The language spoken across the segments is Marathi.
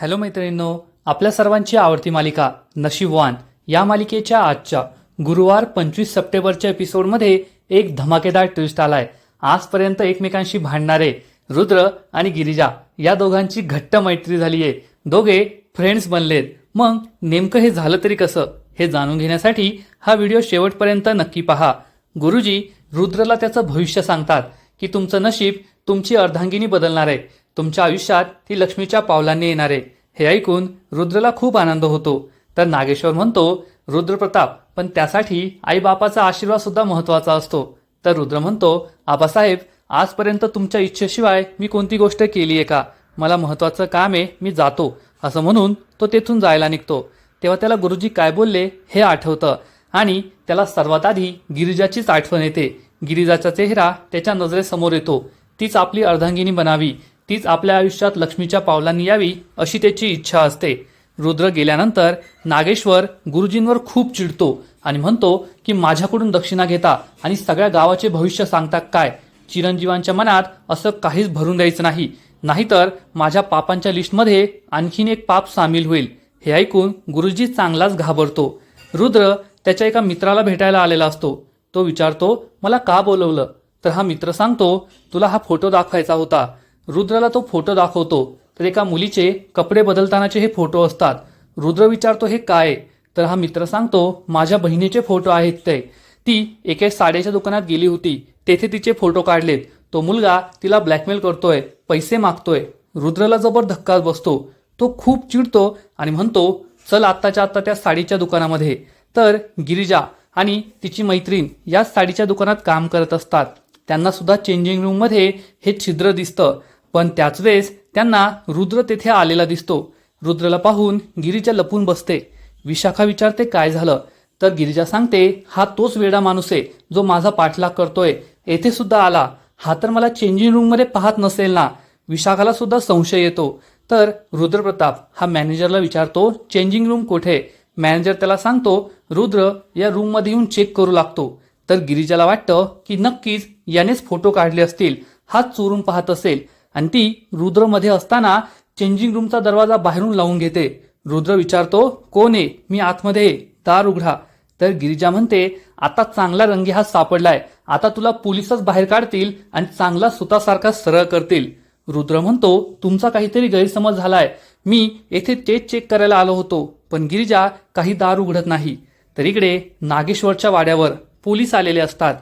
हॅलो मैत्रिणींनो आपल्या सर्वांची आवडती मालिका नशीबवान या मालिकेच्या आजच्या गुरुवार पंचवीस सप्टेंबरच्या एपिसोडमध्ये एक धमाकेदार ट्विस्ट आलाय. आजपर्यंत एकमेकांशी भांडणारे रुद्र आणि गिरिजा या दोघांची घट्ट मैत्री झाली आहे दोघे फ्रेंड्स बनलेत. मग नेमकं हे झालं तरी कसं हे जाणून घेण्यासाठी हा व्हिडिओ शेवटपर्यंत नक्की पहा. गुरुजी रुद्रला त्याचं भविष्य सांगतात की तुमचं नशीब तुमची अर्धांगिनी बदलणार आहे. तुमच्या आयुष्यात ती लक्ष्मीच्या पावलांनी येणार. आहे हे ऐकून रुद्रला खूप आनंद होतो. तर नागेश्वर म्हणतो रुद्रप्रताप पण त्यासाठी आईबापाचा आशीर्वाद सुद्धा महत्त्वाचा असतो. तर रुद्र म्हणतो आबासाहेब आजपर्यंत तुमच्या इच्छेशिवाय मी कोणती गोष्ट केली आहे का? मला महत्वाचं काम आहे मी जातो. असं म्हणून तो तेथून जायला निघतो. तेव्हा त्याला गुरुजी काय बोलले हे आठवतं. आणि त्याला सर्वात आधी गिरिजाचीच आठवण येते. गिरिजाचा चेहरा त्याच्या नजरेसमोर येतो. तीच आपली अर्धांगिनी बनावी. तीच आपल्या आयुष्यात लक्ष्मीच्या पावलांनी यावी अशी त्याची इच्छा असते. रुद्र गेल्यानंतर नागेश्वर गुरुजींवर खूप चिडतो आणि म्हणतो की माझ्याकडून दक्षिणा घेता आणि सगळ्या गावाचे भविष्य सांगता काय? चिरंजीवांच्या मनात असं काहीच भरून द्यायचं नाही. नाहीतर माझ्या पापांच्या लिस्टमध्ये आणखीन एक पाप सामील होईल. हे ऐकून गुरुजी चांगलाच घाबरतो. रुद्र त्याच्या एका मित्राला भेटायला आलेला असतो. तो विचारतो मला का बोलवलं? तर हा मित्र सांगतो तुला हा फोटो दाखवायचा होता. रुद्रला तो फोटो दाखवतो तर एका मुलीचे कपडे बदलतानाचे हे फोटो असतात. रुद्र विचारतो हे काय? तर हा मित्र सांगतो माझ्या बहिणीचे फोटो आहेत ते. ती एका साड्याच्या दुकानात गेली होती. तेथे तिचे फोटो काढलेत. तो मुलगा तिला ब्लॅकमेल करतोय पैसे मागतोय. रुद्रला जबर धक्का बसतो. तो खूप चिडतो आणि म्हणतो चल आत्ताच्या आत्ता त्या साडीच्या दुकानामध्ये. तर गिरिजा आणि तिची मैत्रीण या साडीच्या दुकानात काम करत असतात. त्यांना सुद्धा चेंजिंग रूममध्ये हे छिद्र दिसतं. पण त्याच वेळेस त्यांना रुद्र तेथे आलेला दिसतो. रुद्रला पाहून गिरीजा लपून बसते. विशाखा विचारते काय झालं? तर गिरिजा सांगते हा तोच वेडा माणूस आहे जो माझा पाठलाग करतोय. येथे सुद्धा आला. हा तर मला चेंजिंग रूममध्ये पाहत नसेल ना. विशाखाला सुद्धा संशय येतो. तर रुद्रप्रताप हा मॅनेजरला विचारतो चेंजिंग रूम कुठे? मॅनेजर त्याला सांगतो रुद्र या रूममध्ये येऊन चेक करू लागतो. तर गिरिजाला वाटतं की नक्कीच यानेच फोटो काढले असतील. हा चोरून पाहत असेल. आणि ती रुद्रमध्ये असताना चेंजिंग रूमचा दरवाजा बाहेरून लावून घेते. रुद्र विचारतो कोण आहे? मी आतमध्ये आहे. दार उघडा. तर गिरिजा म्हणते आता चांगला रंगी हात सापडलाय. आता तुला पोलिसच बाहेर काढतील आणि चांगला सुतासारखा सरळ करतील. रुद्र म्हणतो तुमचा काहीतरी गैरसमज झालाय. मी येथे तेच चेक करायला आलो होतो. पण गिरिजा काही दार उघडत नाही. तर इकडे नागेश्वरच्या वाड्यावर पोलीस आलेले असतात.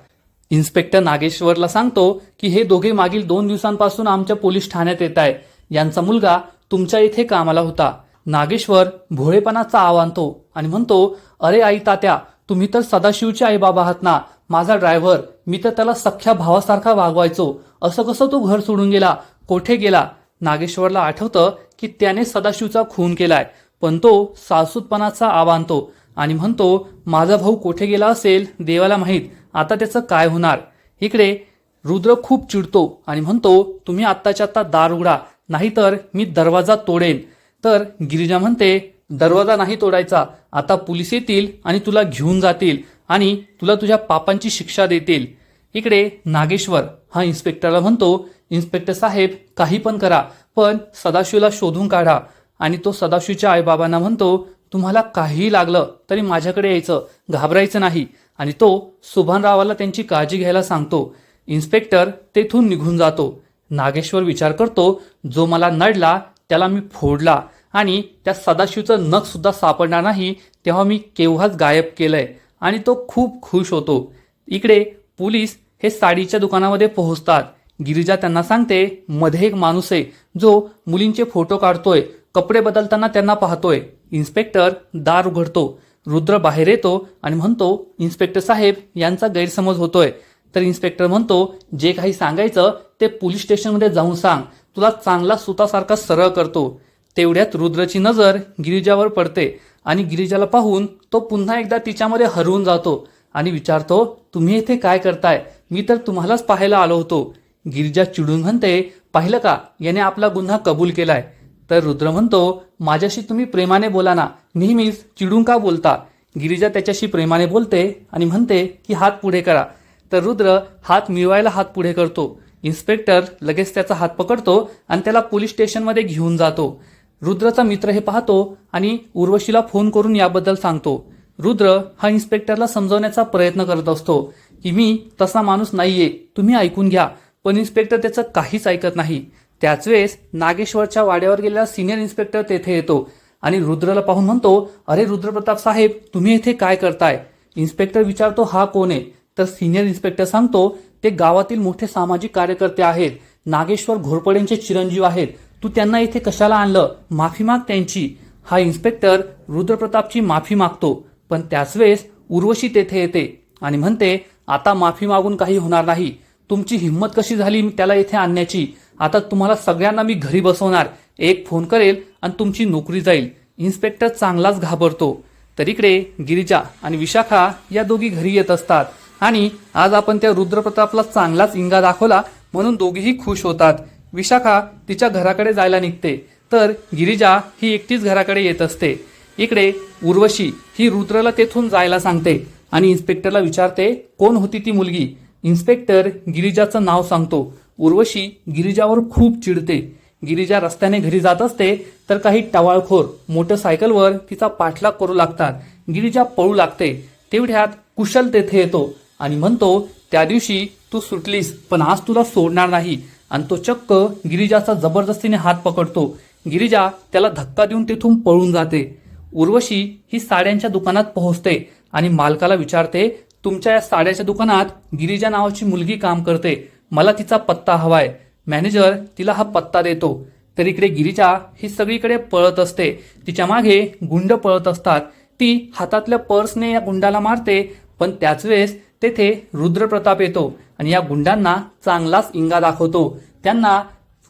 इन्स्पेक्टर नागेश्वरला सांगतो की हे दोघे मागील दोन दिवसांपासून आमच्या पोलीस ठाण्यात येत आहे यांचा मुलगा तुमच्या इथे कामाला होता. नागेश्वर भोळेपणाचा आव आणतो आणि म्हणतो अरे आई तात्या तुम्ही तर सदाशिवचे आई बाबा आहात ना. माझा ड्रायव्हर मी तर त्याला सख्या भावासारखा वागवायचो. असं कसं तो घर सोडून गेला? कोठे गेला? नागेश्वरला आठवतं की त्याने सदाशिवचा खून केलाय. पण तो सासूतपणाचा आव आणतो आणि म्हणतो माझा भाऊ कोठे गेला असेल देवाला माहीत. आता त्याचं काय होणार? इकडे रुद्र खूप चिडतो आणि म्हणतो तुम्ही आत्ताच्या आत्ता दार उघडा नाहीतर मी दरवाजा तोडेन. तर गिरिजा म्हणते दरवाजा नाही तोडायचा. आता पोलीस येतील आणि तुला घेऊन जातील आणि तुला तुझ्या पापांची शिक्षा देतील. इकडे नागेश्वर हा इन्स्पेक्टरला म्हणतो इन्स्पेक्टर साहेब काही पण करा पण सदाशिवला शोधून काढा. आणि तो सदाशिवच्या आईबाबांना म्हणतो तुम्हाला काहीही लागलं तरी माझ्याकडे यायचं घाबरायचं नाही. आणि तो सुभानरावाला त्यांची काळजी घ्यायला सांगतो. इन्स्पेक्टर तेथून निघून जातो. नागेश्वर विचार करतो जो मला नडला त्याला मी फोडला आणि त्या सदाशिवचं नखसुद्धा सापडणार नाही तेव्हा मी केव्हाच गायब केलंय. आणि तो खूप खुश होतो. इकडे पोलीस हे साडीच्या दुकानामध्ये पोहोचतात. गिरिजा त्यांना सांगते मध्ये एक माणूस आहे जो मुलींचे फोटो काढतोय कपडे बदलताना त्यांना पाहतोय. इन्स्पेक्टर दार उघडतो. रुद्र बाहेर येतो आणि म्हणतो इन्स्पेक्टर साहेब यांचा गैरसमज होतोय. तर इन्स्पेक्टर म्हणतो जे काही सांगायचं ते पोलीस स्टेशनमध्ये जाऊन सांग. तुला चांगला सुतासारखा सरळ करतो. तेवढ्यात रुद्रची नजर गिरिजावर पडते आणि गिरिजाला पाहून तो पुन्हा एकदा तिच्यामध्ये हरवून जातो आणि विचारतो तुम्ही इथे काय करताय? मी तर तुम्हालाच पाहायला आलो होतो. गिरिजा चिडून म्हणते पाहिलं का? याने आपला गुन्हा कबूल केलाय. तर रुद्र म्हणतो माझ्याशी तुम्ही प्रेमाने बोला ना. नेहमीच चिडून का बोलता. गिरिजा त्याच्याशी प्रेमाने बोलते आणि म्हणते की हात पुढे करा. तर रुद्र हात मिळवायला हात पुढे करतो. इन्स्पेक्टर लगेच त्याचा हात पकडतो आणि त्याला पोलीस स्टेशनमध्ये घेऊन जातो. रुद्रचा मित्र हे पाहतो आणि उर्वशीला फोन करून याबद्दल सांगतो. रुद्र हा इन्स्पेक्टरला समजवण्याचा प्रयत्न करत असतो की मी तसा माणूस नाहीये. तुम्ही ऐकून घ्या. पण इन्स्पेक्टर त्याचं काहीच ऐकत नाही. त्याच वेळेस नागेश्वरच्या वाड्यावर गेलेला सिनियर इन्स्पेक्टर तेथे येतो आणि रुद्रला पाहून म्हणतो अरे रुद्रप्रताप साहेब तुम्ही इथे काय करताय? इन्स्पेक्टर विचारतो हा कोण आहे? तर सिनियर इन्स्पेक्टर सांगतो ते गावातील मोठे सामाजिक कार्यकर्ते आहेत. नागेश्वर घोरपडेंचे चिरंजीव आहेत. तू त्यांना इथे कशाला आणलं? माफी माग त्यांची. हा इन्स्पेक्टर रुद्रप्रतापची माफी मागतो पण त्याच वेळेस उर्वशी तेथे येते आणि म्हणते आता माफी मागून काही होणार नाही. तुमची हिंमत कशी झाली त्याला इथे आणण्याची? आता तुम्हाला सगळ्यांना मी घरी बसवणार. एक फोन करेल आणि तुमची नोकरी जाईल. इन्स्पेक्टर चांगलाच घाबरतो. तर इकडे गिरिजा आणि विशाखा या दोघी घरी येत असतात. आणि आज आपण त्या रुद्रप्रतापला चांगलाच इंगा दाखवला म्हणून दोघीही खुश होतात. विशाखा तिच्या घराकडे जायला निघते. तर गिरिजा ही एकटीच घराकडे येत असते. इकडे उर्वशी ही रुद्रला तेथून जायला सांगते आणि इन्स्पेक्टरला विचारते कोण होती ती मुलगी? इन्स्पेक्टर गिरिजाचं नाव सांगतो. उर्वशी गिरिजावर खूप चिडते. गिरिजा रस्त्याने घरी जात असते तर काही टवाळखोर मोटरसायकलवर तिचा पाठलाग करू लागतात. गिरिजा पळू लागते. तेवढ्यात कुशल तेथे येतो आणि म्हणतो त्या दिवशी तू सुटलीस पण आज तुला सोडणार नाही. आणि तो चक्क गिरिजाचा जबरदस्तीने हात पकडतो. गिरिजा त्याला धक्का देऊन तिथून पळून जाते. उर्वशी ही साड्यांच्या दुकानात पोहोचते आणि मालकाला विचारते तुमच्या या साड्याच्या दुकानात गिरिजा नावाची मुलगी काम करते. मला तिचा पत्ता हवाय. मॅनेजर तिला हा पत्ता देतो. तर इकडे गिरीजा ही सगळीकडे पळत असते. तिच्यामागे गुंड पळत असतात. ती हातातल्या पर्सने या गुंडाला मारते पण त्याच वेळेस तेथे रुद्रप्रताप येतो आणि या गुंडांना चांगलाच इंगा दाखवतो. त्यांना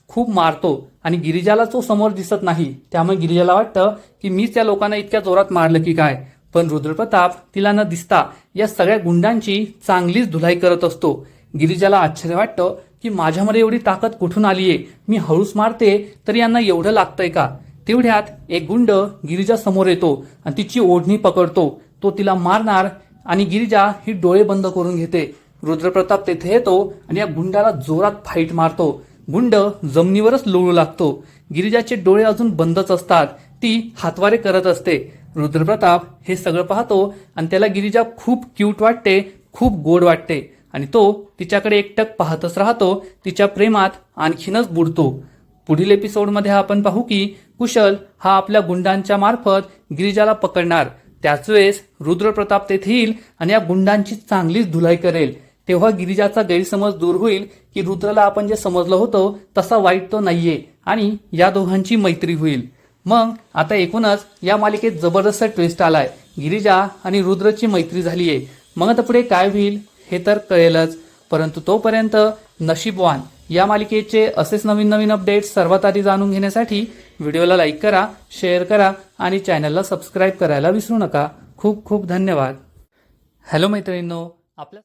खूप मारतो आणि गिरिजाला तो समोर दिसत नाही. त्यामुळे गिरिजाला वाटतं की मीच त्या लोकांना इतक्या जोरात मारलं की काय. पण रुद्रप्रताप तिला न दिसता या सगळ्या गुंडांची चांगलीच धुलाई करत असतो. गिरिजाला आश्चर्य वाटतं की माझ्यामध्ये एवढी ताकद कुठून आलीये? मी हळूच मारते तर यांना एवढं लागतंय का? तेवढ्यात एक गुंड गिरिजा समोर येतो आणि तिची ओढणी पकडतो. तो तिला मारणार आणि गिरिजा ही डोळे बंद करून घेते. रुद्रप्रताप तेथे येतो आणि या गुंडाला जोरात फाईट मारतो. गुंड जमिनीवरच लोळू लागतो. गिरिजाचे डोळे अजून बंदच असतात. ती हातवारे करत असते. रुद्रप्रताप हे सगळं पाहतो आणि त्याला गिरिजा खूप क्यूट वाटते खूप गोड वाटते. आणि तो तिच्याकडे एकटक पाहतच राहतो तिच्या प्रेमात आणखीनच बुडतो. पुढील एपिसोडमध्ये आपण पाहू की कुशल हा आपल्या गुंडांच्या मार्फत गिरिजाला पकडणार. त्याच वेळेस रुद्रप्रताप तेथे येईल आणि या गुंडांची चांगलीच धुलाई करेल. तेव्हा गिरिजाचा गैरसमज दूर होईल की रुद्रला आपण जे समजलं होतं तसा वाईट तो नाहीये आणि या दोघांची मैत्री होईल. मग आता एकूणच या मालिकेत जबरदस्त ट्विस्ट आलाय. गिरिजा आणि रुद्रची मैत्री झाली आहे मग आता पुढे काय होईल? हे तर कळेलच. परंतु तोपर्यंत नशीबवान या मालिकेचे असेच नवीन नवीन अपडेट्स सर्वात आधी जाणून घेण्यासाठी व्हिडिओला लाईक करा शेअर करा आणि चॅनलला सबस्क्राईब करायला विसरू नका. खूप खूप धन्यवाद. हॅलो मैत्रिणींनो आपल्या